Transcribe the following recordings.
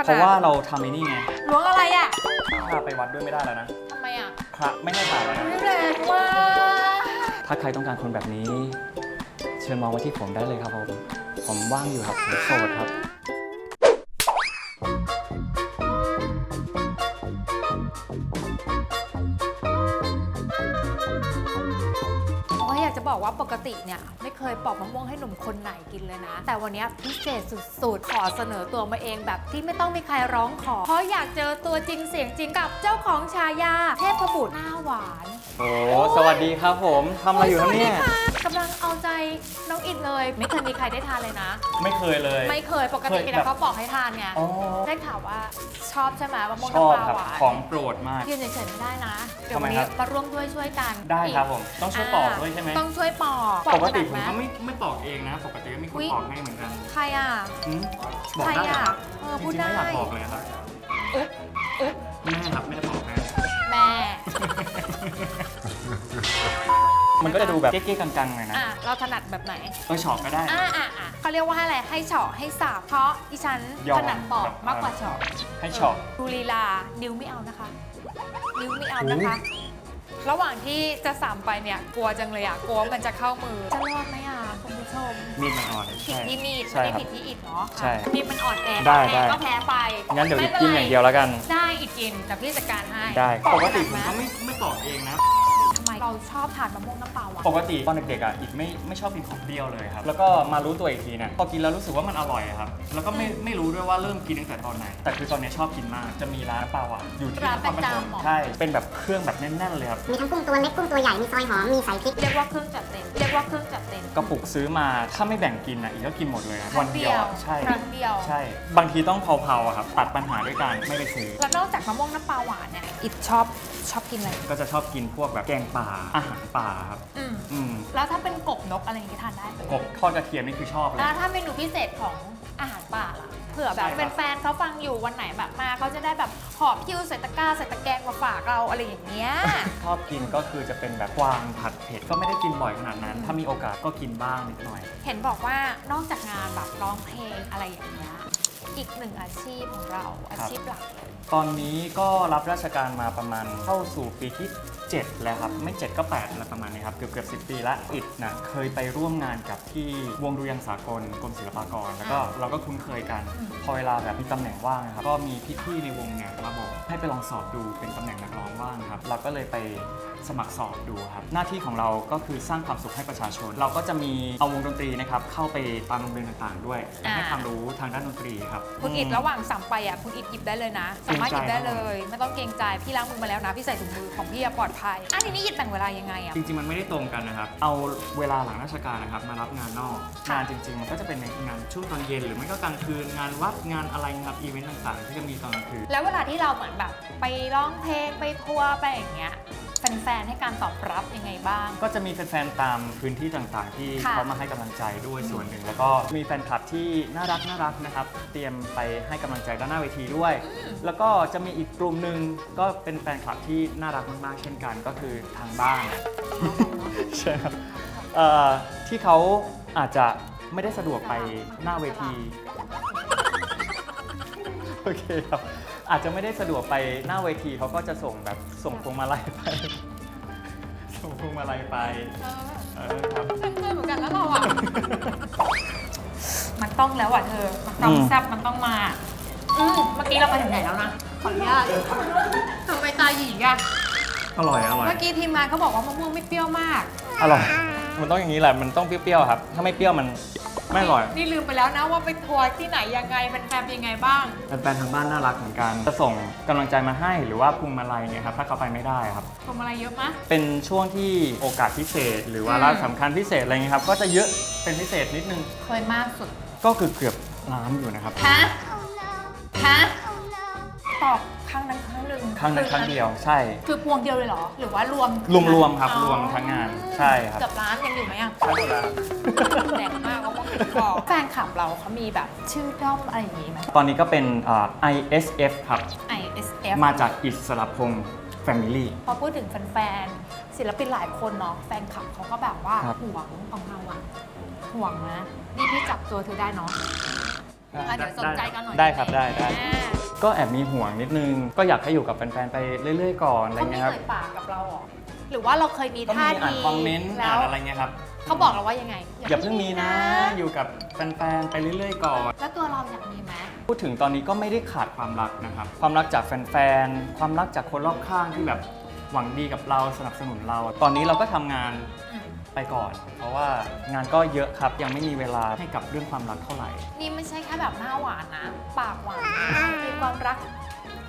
ขนาดเพราะว่าเราทำไอ้นี่ไงล้วงอะไรอะพาไปวัดด้วยไม่ได้แล้วนะ ทำไมอะพระไม่ให้ถ่ายแล้วนะไม่แรงมากถ้าใครต้องการคนแบบนี้ เชิญมองมาที่ผมได้เลยครับผม ผมว่างอยู่ครับผมโสดครับ กจะบอกว่าปกติเนี่ยไม่เคยปอกมะม่วงให้หนุ่มคนไหนกินเลยนะ แต่วันเนี้ยพิเศษสุดๆ ขอเสนอตัวมาเองแบบที่ไม่ต้องมีใครร้องขอ เพราะอยากเจอตัวจริงเสียงจริงกับเจ้าของฉายา เทพบุตรหน้าหวานโอ้สวัสดีครับผมทำอะไรอยู่ครับเนี่ยโสวัสดีค่ะกำลังเอาใจน้องอิดเลย ไม่เคยมีใครได้ทานเลยนะ ไม่เคยเลย ไม่เคยปกติเคยกินแบบแต่เขาบอกให้ทานไงอ๋อได้ข่าวว่าชอบใช่ไหมมะม่วงชอบน้ำปลาครับหวานของโปรดมากยืนเฉยๆไม่ได้นะ เดี๋ยวทำไมวันนี้ครับมาร่วมด้วยช่วยกัน ได้ครับผมกต้องช่วยปอกด้วยใช่ไหมต้องช่วยปอกปกติขผมนาดก็ไหไม่ไม่ปอกเองนะ ปกติก็มีคนอุ๊ยปอกให้เหมือนกันใครอะ หืมบอกใครได้เหรออะครับเออจพูดริงๆได้ ไม่อยากบอกเลยครับอุ๊บอุ๊บแม่ครับแม่บอกนะ แม่ มันก็จะดูแบบเก๊ๆกังๆหน่อยนะอะ เราถนัดแบบไหน เออฉอกก็ได้ อะอะอะเขาเรียกว่าอะไร ให้เฉาะ ให้สาบ เพราะอีฉันยอม ถนัดปอกแบบมากกว่าเฉาะให้ฉอกดูลีลา นิ้วไม่เอานะคะ นิ้วไม่เอานะคะ ระหว่างที่จะสามไปเนี่ยกลัวจังเลยอะกลัวว่ามันจะเข้ามือจะรอดไหมอะคุณผู้ชมมีดมันอ่อนผิดใช่ที่มีดใช่ไม่ได้ครับ ผิดที่อิดเนาะใช่มีดมันอ่อนแอได้แพ้ได้ก็แพ้ไปงั้นเดี๋ยวอีกไม่กินป็อย่างเดียวแล้วกัน ได้อีกกินแต่พี่จัดการให้ได้ปกติขผมนาดก็นั้นไม่ไม่ปอกเองนะทำไมเรา ชอบทานมะม่วงน้ำเปล่าอะปกติตอนเด็กๆอะอีกไม่ไม่ชอบกินของเปรี้ยวเลยครับ แล้วก็มารู้ตัวอีกทีเนี่ยพอกินแล้วรู้สึกว่ามันอร่อยอะครับ แล้วก็ไม่ไม่รู้ด้วยว่าเริ่มกินตั้งแต่ตอนไหน แต่คือตอนนี้ชอบกินมาก จะมีร้านน้ำเปล่าอะอยู่ที่ร้านนครปประฐมจำเหรอ ใช่ เป็นแบบเครื่องแบบแน่นๆเลยครับ มีทั้งกุ้งตัวเล็กกุ้งตัวใหญ่ มีซอยหอม มีใส่พริก เรียกว่าเครื่องจัดเต็ม เรียกว่าเครื่องจัดเต็ม กระปุกซื้อมาถ้าไม่แบ่งกินอะอีกก็กินหมดเลยนะวันเดียวอะใช่ครั้งเดียว ใช่ บางทีต้องเผาๆอะครับตัดปัญหาด้วยการไม่ไปซื้อ แล้วนอกจากมะม่วงน้ำปลาหวานเนี่ยอิดชอบชอบกินอะไร ก็จะชอบกินพวกแบบแกงป่าอาหารป่าครับ อืมอืมแล้วถ้าเป็นกบนกอะไรอย่างงี้ทานได้ไหมกบทอดกระเทียมนี่คือชอบเลย แล้วถ้าเมนูพิเศษของอาหารป่าล่ะเผื่อแบบใช่ครับ แฟนๆเขาฟังอยู่วันไหนแบบมาเขาจะได้แบบหอบคิวใส่ตะกร้าใส่ตะแกรงมาฝากเราอะไรอย่างเงี้ย ชอบกินก็คือจะเป็นแบบกวางผัดเผ็ดก็ไม่ได้กินบ่อยขนาดนั้น ถ้ามีโอกาสก็กินบ้างนิดหน่อย เห็นบอกว่านอกจากงานแบบร้องเพลงอะไรอย่างเงี้ยอีกหนึ่งอาชีพของเราอาชีพหลักเลยตอนนี้ก็รับราชการมาประมาณเข้าสู่ปีที่ 7 แล้วครับ ไม่ 7 ก็8อะไรประมาณนี้ครับ เกือบเกือบ10ปีละอิดนะเคยไปร่วมงานกับที่วงดุริยางค์สากลกรมศิลปากร แล้วก็เราก็คุ้นเคยกันอืมพอเวลาแบบมีตำแหน่งว่างนะครับก็มีพี่ๆในวงเนี่ยมาบอกให้ไปลองสอบดูเป็นตำแหน่งนักร้องว่างครับเราก็เลยไปสมัครสอบดูครับ หน้าที่ของเราก็คือสร้างความสุขให้ประชาชน เราก็จะมีเอาวงดนตรีนะครับเข้าไปตามโรงเรียนต่างๆ ด้วยให้ความรู้ทางด้านดนตรีครับ คุณอิดระหว่างสั่งไปอะคุณอิดหยิบได้เลยนะ สามารถหยิบได้เลย ไม่ต้องเกรงใจพี่ล้างมือมาแล้วนะ พี่ใส่ถุงมือของพี่อะปลอดภัยอะทีนี้อิดแบ่งเวลายังไงอะ จริงๆ มันไม่ได้ตรงกันนะครับ เอาเวลาหลังราชการนะครับมารับงานนอก ค่ะ งานจริงๆ มันก็จะเป็นในงานช่วงตอนเย็น หรือไม่ก็กลางคืน งานวัด งานอะไรนะครับ อีเวนต์ต่างๆ ที่จะมีตอนกลางคืน แล้วเวลาที่เราเหมือนแบบ ไปร้องเพลงไปทัวร์ไปอย่างเงี้ย แฟนๆ ให้การตอบรับยังไงบ้าง ก็จะมีแฟนๆ ตามพื้นที่ต่างๆ ที่ค่ะเขามาให้กำลังใจด้วยส่วนหนึ่ง แล้วก็มีแฟนคลับที่น่ารักน่ารักนะครับ เตรียมไปให้กำลังใจด้านหน้าเวทีด้วย แล้วก็จะมีอีกกลุ่มหนึ่งก็เป็นแฟนคลับที่น่ารักมากๆ เช่นกันก็คือทางบ้าน ใช่ครับเอ่อที่เขาอาจจะไม่ได้สะดวกไปหน้าเวที โอเคครับ อาจจะไม่ได้สะดวกไปหน้าเวทีเขาก็จะส่งแบบส่งพวงมาลัยไป ส่งพวงมาลัยไปเออเออครับเพื่อนๆเหมือนกันแล้วเราอะ มันต้องแล้วอะเธอ มันต้องอืม แซ่บมันต้องมา อืมเมื่อกี้เรามาถึงไหนแล้วนะ ขออนุญาตทำไมตาหยีอะ อร่อยอร่อยเมื่อกี้ทีมงานเขาบอกว่ามะม่วงไม่เปรี้ยวมาก อร่อย มันต้องอย่างนี้แหละมันต้องเปรี้ยวๆครับ ถ้าไม่เปรี้ยวมัน ไม่อร่อย นี่ลืมไปแล้วนะว่าไปทัวร์ที่ไหนยังไงมันแฟนเป็นยังไงบ้าง แฟนๆทางบ้านน่ารักเหมือนกันจะส่งกำลังใจมาให้หรือว่าพวงมาลัยเนี่ยครับถ้าเขาไปไม่ได้ครับพวงมาลัยเยอะมะ เป็นช่วงที่โอกาสพิเศษ หรือว่าอืมระสำคัญพิเศษอะไรเงี้ยครับก็จะเยอะเป็นพิเศษนิดนึงเคยมากสุด ก็คือเกือบล้านอยู่นะครับ ฮะ ฮะตอบครั้งนั้นครั้งหนึ่งครั้งนั้นครั้งเดียวใช่ คือพวงเดียวเลยเหรอ หรือว่ารวมรวมๆครับอ๋อรวมทั้งงานใช่ครับ เกือบล้านยังอยู่ไหมอะ ใช่แล้วแรงมากว่าพวกติดคอ แฟนคลับเราเขามีแบบชื่อด้อมอะไรอย่างงี้ไหม ตอนนี้ก็เป็นอ่า ISF ครับ ISF มาจากอิสระพงษ์ Family พอพูดถึงแฟนๆศิลปินหลายคนเนาะแฟนคลับเขาก็แบบว่าครับ ห่วงของเราอะห่วงนะ นี่พี่จับตัวเธอได้เนาะอะเดี๋ยวสนใจกันหน่อยได้ครับได้ได้ อ่าก็แอบมีห่วงนิดนึง ก็อยากให้อยู่กับแฟนๆ ไปเรื่อยๆ ก่อนอะไรเขาไม่เงี้ยครับเคยปากกับเราเหรอหรือว่าเราเคยมีก็ท่ามีอ่านทีคอมเมนต์แล้อ่านวอะไรเงี้ยครับ เขาบอกเราว่ายังไงอย่าเพิ่งมีนะ อยู่กับแฟนๆ ไปเรื่อยๆ ก่อน แล้วตัวเราอยากมีไหมพูดถึงตอนนี้ก็ไม่ได้ขาดความรักนะครับ ความรักจากแฟนๆ ความรักจากคนรอบข้างที่แบบหวังดีกับเราสนับสนุนเรา ตอนนี้เราก็ทำงานอืมไปก่อน เพราะว่างานก็เยอะครับ ยังไม่มีเวลาให้กับเรื่องความรักเท่าไหร่ นี่ไม่ใช่แค่แบบหน้าหวานนะ ปากหวานมีความรัก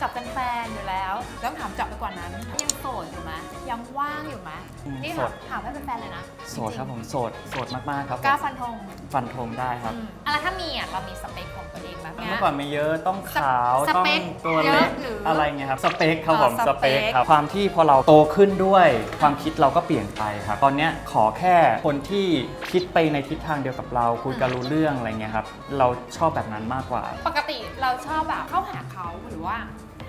กับแฟนๆอยู่แล้วแล้วถามจับไปกว่านั้น ยังโสดอยู่ไหมยังว่างอยู่ไหมอืมนี่โสถามด ถามให้เป็นแฟนเลยนะโสดครับผมโสดโสดมากๆครับผมกล้าฟันธงฟันธงได้ครับ อืมอะไรถ้ามีอะเรามีสเปคของตัวเองแบบเมื่เนี้อยก่อนไม่เยอะต้องขาวสต้องเปคตัวเยเล็อะกหรือออะไรเงี้ยครับสเปคครับผมอ๋อสสเปเปค คครับความที่พอเราโตขึ้นด้วย ความคิดเราก็เปลี่ยนไปครับตอนเนี้ยขอแค่คนที่คิดไปในทิศทางเดียวกับเราคุยกันรู้เรื่องอะไรเงี้ยครับเราชอบแบบนั้นมากกว่า ปกติเราชอบแบบเข้าหาเขาหรือว่า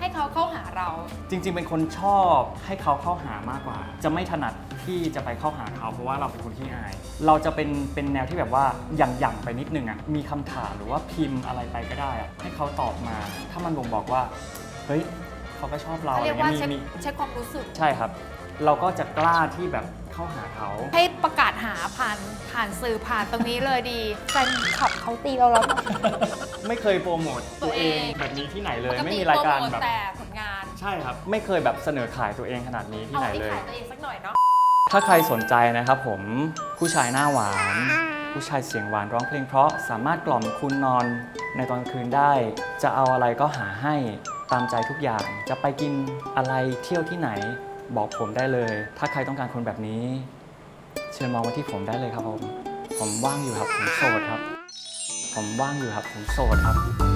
ให้เขาเข้าหาเรา จริง ๆ เป็นคนชอบให้เขาเข้าหามากกว่า จะไม่ถนัดที่จะไปเข้าหาเขาเพราะว่าเราเป็นคนที่อาย เราจะเป็นเป็นแนวที่แบบว่าหยั่งๆไปนิดนึงอะมีคำถามหรือว่าพิมพ์อะไรไปก็ได้อะให้เขาตอบมา ถ้ามันบ่งบอกว่าเฮ้ยเขาก็ชอบเราเขาอะไรเรียกว่าเงี้ยเช็คมีมี เช็คความรู้สึก ใช่ครับ เราก็จะกล้าที่แบบ เข้าหาเขาให้ประกาศหาผ่านผ่านสื่อผ่านตรงนี้เลยดีแฟนขับเขาตีเราแล้ว ไม่เคยโปรโมทตัวเองตัวเอง แบบนี้ที่ไหนเลยปกไม่ติมีรายการโปโมทแบบ แต่ผลงานใช่ครับ ไม่เคยแบบเสนอขายตัวเองขนาดนี้ที่เอาไหนที่เลย ขายตัวเองสักหน่อยเนาะถ้าใครสนใจนะครับผมผู้ชายหน้าหวาน ผู้ชายเสียงหวานร้องเพลงเพราะสามารถกล่อมคุณนอนในตอนกลางคืนได้ จะเอาอะไรก็หาให้ตามใจทุกอย่าง จะไปกินอะไรเที่ยวที่ไหน บอกผมได้เลย ถ้าใครต้องการคนแบบนี้ เชิญมองมาที่ผมได้เลยครับผม ผมว่างอยู่ครับ ผมโสดครับ ผมว่างอยู่ครับ ผมโสดครับ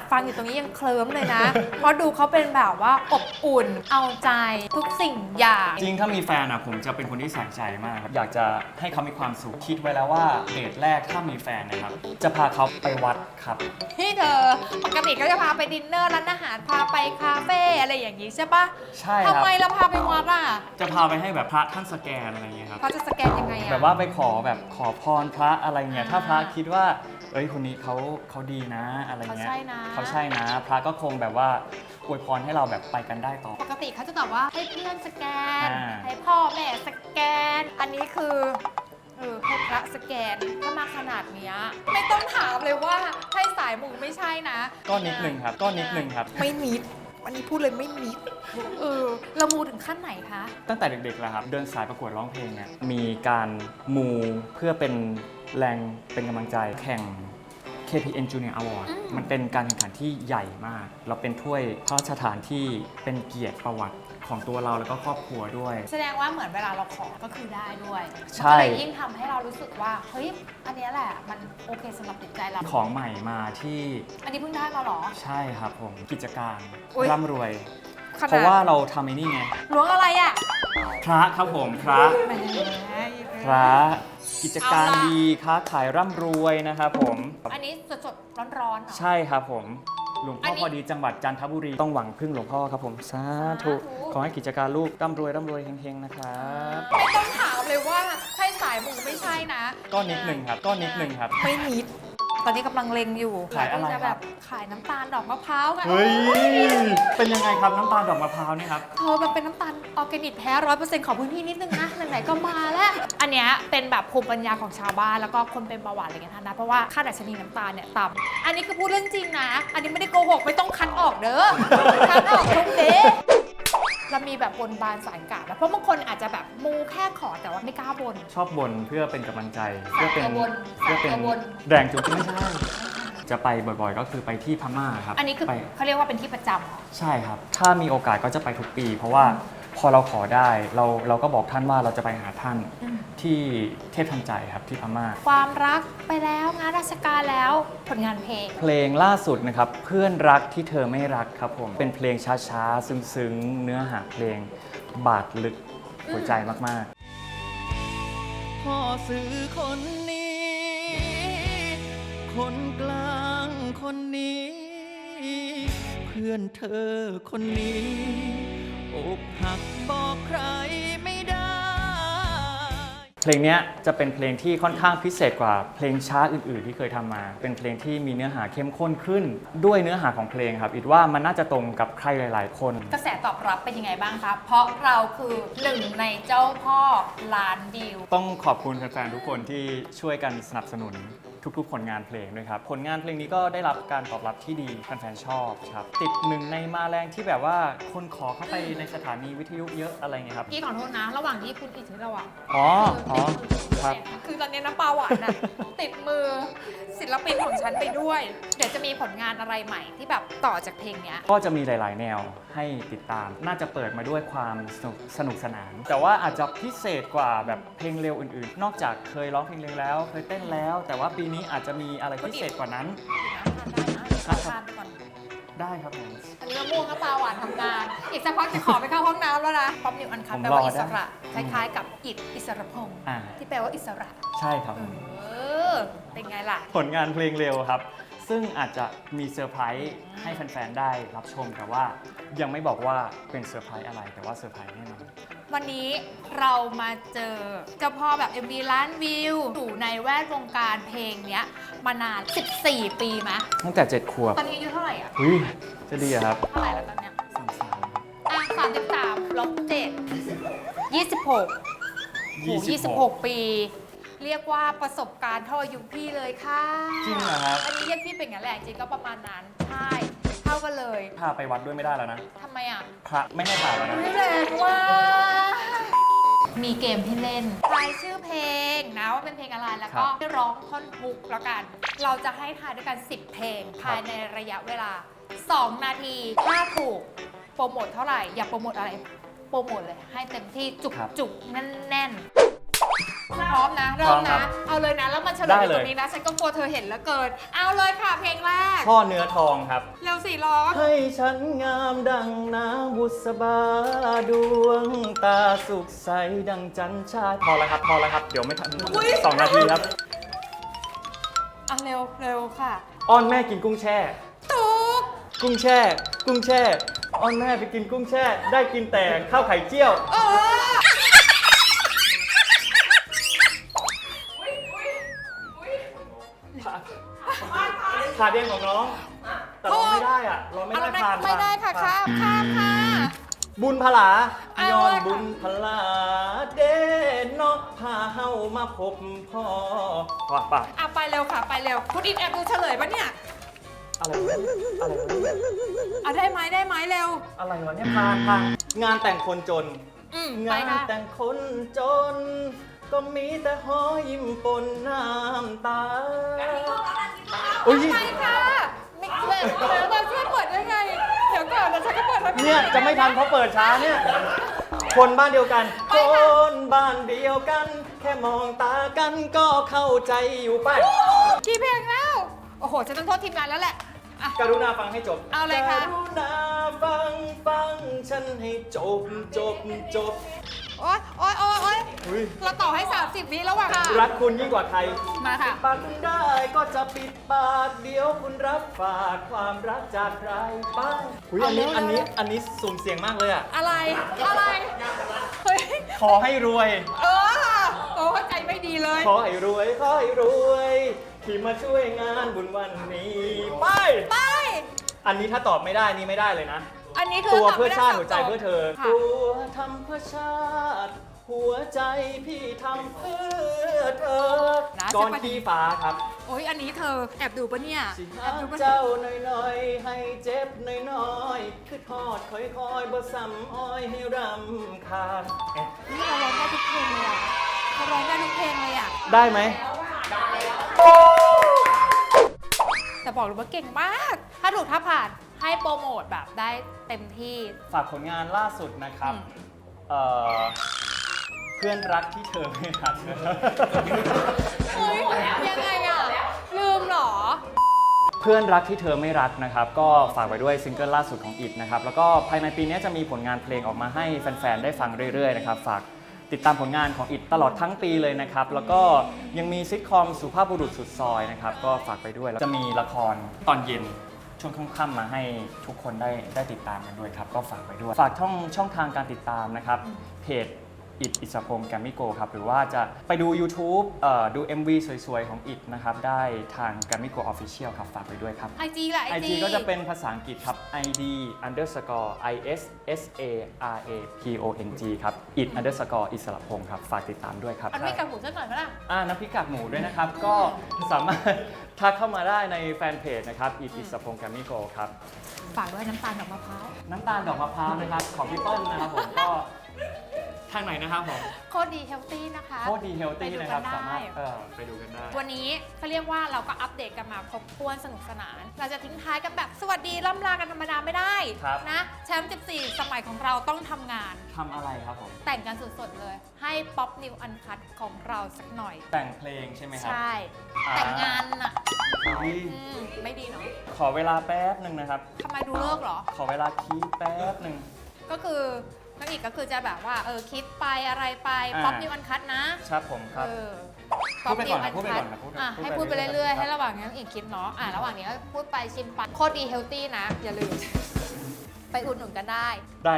ดฟังอยู่ตรงนี้ยังเคลิ้มเลยนะ เพราะดูเขาเป็นแบบว่าอบอุ่นเอาใจทุกสิ่งอย่าง จริงถ้ามีแฟนอะผมจะเป็นคนที่ใส่ใจมากครับอยากจะให้เขามีความสุขคิดไว้แล้วว่าเดทแรกถ้ามีแฟนนะครับ จะพาเขาไปวัดครับที่เธอปกติก็จะพาไปดินเนอร์ร้านอาหารพาไปคาเฟ่อะไรอย่างนี้ใช่ปะใช่คทำรับไมเราพาไปวัดอะจะพาไปให้แบบพระท่านสแกนอะไรเงี้ยครับ เขาจะสแกนยังไงอะ แบบว่าไปขอแบบขอพรพระอะไรเงี้ยถ้าพระคิดว่า เอ้ยคนนี้เขาเขาดีนะอะไรเขาเงี้ยใช่นะ เขาใช่นะ พระก็คงแบบว่าอวยพรให้เราแบบไปกันได้ต่อ ปกติเขาจะตอบว่าให้เพื่อนสแกน อ่า ให้พ่อแม่สแกน อันนี้คือเออให้พระสแกนถ้ามาขนาดเนี้ยไม่ต้องถามเลยว่าให้สายหมูไม่ใช่นะก็นิดนึงครับ ก็นิดนึงครับ ไม่นิดวันนี้พูดเลยไม่นิดเออเรามูถึงขั้นไหนคะ ตั้งแต่เด็กๆแล้วครับ เดินสายประกวดร้องเพลงเนี่ยมีการมูเพื่อเป็น แรงเป็นกำลังใจแข่ง KPN Junior Award อืมมันเป็นการแข่งขันที่ใหญ่มาก เราเป็นถ้วยพระราชทานที่เป็นเกียรติประวัติของตัวเราแล้วก็ครอบครัวด้วย แสดงว่าเหมือนเวลาเราขอก็คือได้ด้วยใช่มันก็เลยยิ่งทำให้เรารู้สึกว่าเฮ้ยอันเนี้ยแหละมันโอเคสำหรับจิตใจเรา ของใหม่มาที่อันนี้เพิ่งได้มาเหรอ ใช่ครับผมกิจการอุ๊ย ร่ำรวย ขนดเพราะว่าเราทำไอ้นี่ไงล้วงอะไรอะพระครับผมพระแหมพระ กิจการเอาล่ะ ดีค้าขายร่ำรวยนะครับผม อันนี้สดๆร้อนๆเหรอ ใช่ครับผม หลวงอัพ่อนนี้พอดีจังหวัดจันทบุรีต้องหวังพึ่งหลวงพ่อครับผมสาธุสาธุ ขอให้กิจการลูกร่ำรวยร่ำรวยเฮงๆนะครับไม่ต้องถามเลยว่าใช่สายหมูไม่ใช่นะก็นิดหนึ่งครับก็นิดหนึ่งครับ ไม่นิด ตอนนี้กำลังเลงอยู่ขายอะไรที่จะคแบรับบขายน้ำตาลดอกมะพร้าวกันเฮ้ย เป็นยังไงครับน้ำตาลดอกมะพร้าวนี่ครับ เธอมันเป็นน้ำตาลออร์แกนิกแท้ร้อยเปอร์เซ็นต์ของพื้นที่นิดนึงนะ ไหนๆก็มาแล้ว อันเนี้ยเป็นแบบภูมิปัญญาของชาวบ้านแล้วก็คนเป็นเบาหวานอะไรเงี้ยทานนะเพราะว่าค่าดัชนีน้ำตาลเนี่ยต่ำอันนี้คือพูดเรื่องจริงนะ อันนี้ไม่ได้โกหกไม่ต้องคัดออกเด้อคัดออกทุกเด้ เรามีแบบบนบานสายกล่าวนะเพราะบางคนอาจจะแบบมูแค่ขอแต่ว่าไม่กล้าบน ชอบบนเพื่อเป็นกำลังใจ เพื่อเป็นสายตัวบนเพื่อเป็นสายตัวบนแรงจูงใจไม่ใช่จะไปบ่อยๆ ก็คือไปที่พม่าครับอันนี้คือไปเขาเรียกว่าเป็นที่ประจำเหรอ ใช่ครับ ถ้ามีโอกาสก็จะไปทุกปี เพราะว่า พอเราขอได้เราเราก็บอกท่านว่าเราจะไปหาท่านอืม ที่เทพทันใจครับที่พม่า ความรักไปแล้วงานราชการแล้วผลงานเพลง เพลงล่าสุดนะครับเพื่อนรักที่เธอไม่รักครับผม เป็นเพลงช้าๆ ซึ้งๆ เนื้อหาเพลงบาดลึกหัวใจมากๆ พ่อสื่อคนนี้ คนกลางคนนี้ เพื่อนเธอคนนี้ อกหักบอกใครไม่ได้ เพลงเนี้ยจะเป็นเพลงที่ค่อนข้างพิเศษกว่าเพลงช้าอื่น ๆ ที่เคยทำมา เป็นเพลงที่มีเนื้อหาเข้มข้นขึ้น ด้วยเนื้อหาของเพลงครับอิดว่ามันน่าจะตรงกับใครหลาย ๆ คน กระแสตอบรับเป็นยังไงบ้างคะ เพราะเราคือหนึ่งในเจ้าพ่อล้านดิว ต้องขอบคุณแฟนๆทุกคนที่ช่วยกันสนับสนุน ทุกๆ ผลงานเพลงด้วยครับ ผลงานเพลงนี้ก็ได้รับการตอบรับที่ดีแฟนๆชอบครับ ติดหนึ่งในมาแรงที่แบบว่าคนขอเข้าไปในสถานีวิทยุเยอะอะไรเงี้ยครับ พี่ขอโทษนะ ระหว่างที่คุณอิจฉาเราอะอ๋ออ๋อครับ คือตอนนี้น้ำปลาหวานอะติดมือศิลปินของฉันไปด้วย เดี๋ยวจะมีผลงานอะไรใหม่ที่แบบต่อจากเพลงเนี้ย ก็จะมีหลาย ๆ แนวให้ติดตาม น่าจะเปิดมาด้วยความสนุกสนุกสนาน แต่ว่าอาจจะพิเศษกว่าแบบเพลงเร็วอื่น ๆ นอกจากเคยร้องเพลงเร็วแล้ว เคยเต้นแล้ว แต่ว่าปีนี้อาจจะมีอะไรพิเศษกว่านั้น ทานได้นะทานไปก่อน ได้ครับผม อันนี้มะม่วงน้ำปลาหวานทำงาน อีกสักพักจะขอไปเข้าห้องน้ำแล้วนะป๊อปนิวอันคัผทมแปลว่ารออิสระคได้ล้ายๆ กับอิดอิสรพงษ์อ่า ที่แปลว่าอิสระ ใช่ครับเอผมอเป็นไงล่ะ ผลงานเพลงเร็วครับ ซึ่งอาจจะมีเซอร์ไพรส์ให้แฟนๆ ได้รับชมแต่ว่า ยังไม่บอกว่าเป็นเซอร์ไพรส์อะไรแต่ว่าเซอร์ไพรส์แน่นอน วันนี้เรามาเจอเจ้าพ่อแบบ MV ล้านวิวอยู่ในแวดวงการเพลงเนี้ย มานาน 14 ปีไหมตั้งแต่7ขวบตอนนี้อายุเท่าไหร่อะอุ้ยจะดีอะครับเท่าไหร่แล้วตอนเนี้ยสามสามอะสามสิบสามลบเจ็ดยี่สิบหกโหยี่สิบหกปี เรียกว่าประสบการณ์เท่าอายุพี่เลยค่ะจริงเหรอครับ อันนี้เรียกพี่เป็นงั้นแหละจริงๆก็ประมาณนั้น ใช่ เท่ากันเลยพาไปวัดด้วยไม่ได้แล้วนะทำไมอะพระไม่ให้พาแล้วนะ ไม่แรงว่า มีเกมที่เล่นทายชื่อเพลงนะว่าเป็นเพลงอะไรแล้วก็ร้องท่อนฮุกแล้วกัน เราจะให้ทายด้วยกัน 10 เพลง ภายในระยะเวลา 2 นาทีถ้าถูกโปรโมทเท่าไหร่ อยากโปรโมทอะไรโปรโมทเลยให้เต็มที่จุกจุกๆแน่นๆ พร้อมนะเริ่มนะเอาเลยนะ แล้วมันเฉลยอยู่ตรงนี้นะฉันก็กลัวเธอเห็นแล้วเกิน เอาเลยค่ะเพลงแรกพ่อเนื้อทองครับ เร็วสี่ร้อง ให้ฉันงามดังน้ำบุษบาดวงตาสุขใสดังจันทร์ชาติพอแล้วครับพอแล้วครับ เดี๋ยวไม่ทันสองนาทีครับอะเร็วเร็วค่ะอ้อนแม่กินกุ้งแช่ ถูกกุ้งแช่ กุ้งแช่ อ้อนแม่ไปกินกุ้งแช่ ได้กินแต่ข้าวไข่เจียว เออ ขาดเองของน้อง แต่เราไม่ได้อะเราไม่ได้ผ่านไม่ได้ค่ะข้ามข้ามค่ะ บุญพลาเอาย้อนเลยค่ะ บุญพลาเดนอกพาเฮามาพบพ่อว่าป่ะอะไปเร็วค่ะไปเร็วคุณอินแอบดูเฉลยปะเนี่ยอะไรวะอะไรวะเนี่ยอะได้ไหมได้ไหมเร็ว อะไรวะเนี่ยพาพางานแต่งคนจน อืมไปงานค่ะ แต่งคนจน ก็มีแต่หอยิ้มปนน้ำตา อุ้ยไปค่ะมิกเลยแล้วเราช่วยเปิดได้ไง เดี๋ยวก่อนนะฉันก็เปิดให้ไม่ได้เนี่ยจะไม่ทันเพราะเปิดช้าเนี่ย คนบ้านเดียวกันไปคค่ะนบ้านเดียวกัน แค่มองตากันก็เข้าใจอยู่ไป กี่เพลงแล้ว โอ้โหฉันต้องโทษทีมงานแล้วแหละอะ กรุณาฟังให้จบเอาเลยค่ะ กรุณาฟังฟังฉันให้จบจบจบ โอ๊ยโอ๊ยโอ๊ยโอ๊ยอุ๊ย เราต่อให้ 30วิแล้วว่ะค่ะรักคุณยิ่งกว่าใคร มาค่ะ ปากคุณได้ก็จะปิดปากเดี๋ยวคุณรับฝากความรักจากใครไปอุ๊ยอันนี้เอาเร็ว อันนี้เร็วอันนี้สุ่มเสียงมากเลยอะ อะไร อะไร เฮ้ย ขอให้รวย เออโอ้ใจไม่ดีเลย ขอให้รวย ขอให้รวย ที่มาช่วยงานบุญวันนี้ ไป ไป อันนี้ถ้าตอบไม่ได้นี่ไม่ได้เลยนะ อันนี้คือตัวตบเพื่อไม่ได้ชาติสบหัวใจเพื่อเธอ ค่ะ ตัวทำเพื่อชาติ หัวใจพี่ทำเพื่อเธอนะก้อนจะไปขี้ฟ้าครับโอ้ยอันนี้เธอแอบดูปะเนี่ยสิแอหาบดูปะเจ้าหน่อยๆ ให้เจ็บหน่อยๆคือทอดค่อยๆบ่ซ้ำอ้อยให้รำคาญเอ๊ะนี่เราร้องได้ทุกเพลงเลยอะเราร้องได้ทุกเพลงเลยอะ ได้ไหม แต่บอกเลยว่าเก่งมาก ถ้าถูกถ้าผ่าน ให้โปรโมทแบบได้เต็มที่ ฝากผลงานล่าสุดนะครับ อืม เอ่อ เพื่อนรักที่เธอไม่รักเฮ้ยยังไงอะ ลืมเหรอ เพื่อนรักที่เธอไม่รักนะครับ ก็ฝากไว้ด้วยซิงเกิลล่าสุดของอิดนะครับ แล้วก็ภายในปีนี้จะมีผลงานเพลงออกมาให้แฟนๆ ได้ฟังเรื่อยๆ นะครับ ฝากติดตามผลงานของอิดตลอดทั้งปีเลยนะครับ แล้วก็ยังมีซิทคอมสุภาพบุรุษสุดซอยนะครับ ก็ฝากไปด้วย แล้วจะมีละครตอนเย็น ช่วงค่ำๆมาให้ทุกคนได้ได้ติดตามกันด้วยครับ ก็ฝากไปด้วย ฝากช่องช่องทางการติดตามนะครับเพจ อิดอิสพงศ์แกมมิโกครับ หรือว่าจะไปดู YouTube เอ่อดู MV สวยๆ ของอิดนะครับ ได้ทางแกมมิโก Official ครับ ฝากไปด้วยครับ ไอจีแหละไอ IG จีก็จะเป็นภาษาอังกฤษครับ ID underscore I S S A R A P O N G ครับ it underscore อิสระพงศ์ครับ ฝากติดตามด้วยครับอันไม่กับหูสักหน่อยไหมล่ะ อ่าน้ำพริกกากหมูด้วยนะครับ ก็สามารถทักเข้ามาได้ในแฟนเพจนะครับ it อิสระพงศ์แกมมิโกครับ ฝากด้วยน้ำตาลดอกมะพร้าว น้ำตาลดอกมะพร้าวนะครับ ของพี่เปิ้ลนะครับผมก็ ทางไหนนะครับผมโคตรดีเฮลตี้นะคะ โคตรดีเฮลตี้ไปดูนะครับกันได้สามารถเออไปดูกันได้ วันนี้เขาเรียกว่าเราก็อัปเดตกันมาครบถ้วนสนุกสนาน เราจะทิ้งท้ายกันแบบสวัสดีล่ำลากันธรรมดาไม่ได้ครับ นะแชมป์14 สมัยของเราต้องทำงาน ทำอะไรครับผม แต่งกันสดๆเลย ให้ป๊อปนิวอันคัตของเราสักหน่อย แต่งเพลงใช่ไหมครัใช่อ่าแต่งงานน่ะดีอืมไม่ดีเนาะขอเวลาแป๊บหนึ่งนะครับ ทำไมดูเลิกเหรอ ขอเวลาคิดแป๊บหนึ่ง ก็คือ น้องอีกก็คือจะแบบว่าเออคิดไปอะไรไปอ่าป๊อปนิวอันคัตนะครับผมครับ เออพูดไปก่อนนะพูดไปก่อนนะพูดอะพูดไปให้พูดไปเรื่อยๆเรื่อยๆ ครับ ให้ระหว่างนี้น้องอีกคิดเนาะอะระหว่างนี้ก็พูดไปชิมไปโคตรดีเฮลตี้นะ อย่าลืม ไปอุดหนุนกันได้ ได้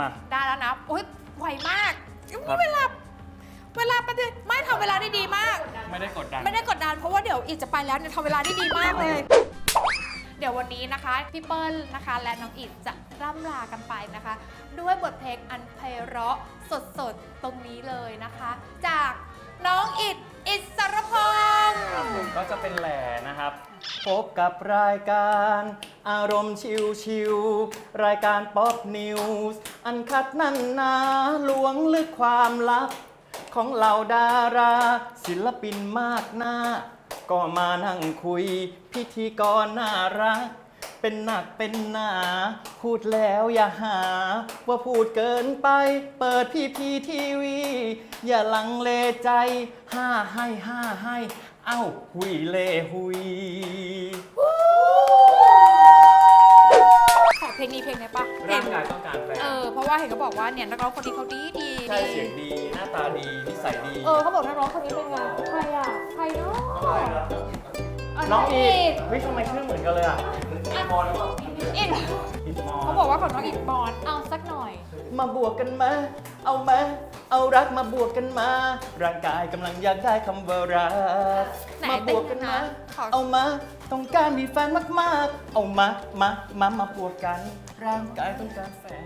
มา ได้แล้วนะอุ้ยไวมากครับ เวลา เวลาไปดิไม่ทำเวลาได้ดีมาก ไม่ได้กดดัน ไม่ได้กดดันเพราะว่าเดี๋ยวอีกจะไปแล้วเนี่ยทำเวลาได้ดีมากเลย เดี๋ยววันนี้นะคะ พี่เปิ้ลนะคะ และน้องอิดจะ ร่ำลากันไปนะคะ ด้วยบทเพลงอันไพเราะสดๆ ตรงนี้เลยนะคะ จากน้องอิดอิสรพงษ์ครับผมก็จะเป็นแหล่นะครับ พบกับรายการ อารมณ์ชิวชิวๆรายการป๊อปนิวส์อันคัดนั่นนาลวงลึกความลับ ของเหล่าดารา ศิลปินมากหน้า ก็มานั่งคุย พิธีกรน่ารัก เป็นหนักเป็นหนา พูดแล้วอย่าหา ว่าพูดเกินไป เปิดพีพีทีวี อย่าลังเลใจ ห้าให้ห้าให้ เอ้า หุยเลหุย ขอเพลงนี้เพลงได้ปะร่างกายต้องการแฟนเออ เพราะว่าเห็นเขาบอกว่าเนี่ยนักร้องคนนี้เขาดีดีใช่เสียงดี หน้าตาดี นิสัยดี เออเขาบอกนักร้องคนนี้เป็นไงใครอะ ใครเนาะะน้องอีกกเฮ้ยทำไมชื่อเหมือนกันเลยอะม อนอิดอินมอเขานบอกว่าของน้องอิดบอลเอาสักหน่อย มาบวกกันมา เอามา เอารักมาบวกกันมา ร่างกายกำลังอยากได้คำว่ารัก ไหนมาบวกกันมา เต้นนะขอ เอามา ต้องการมีแฟนมากๆ เอามา มา มา มาบวกกัน ร่างกายต้องการแฟน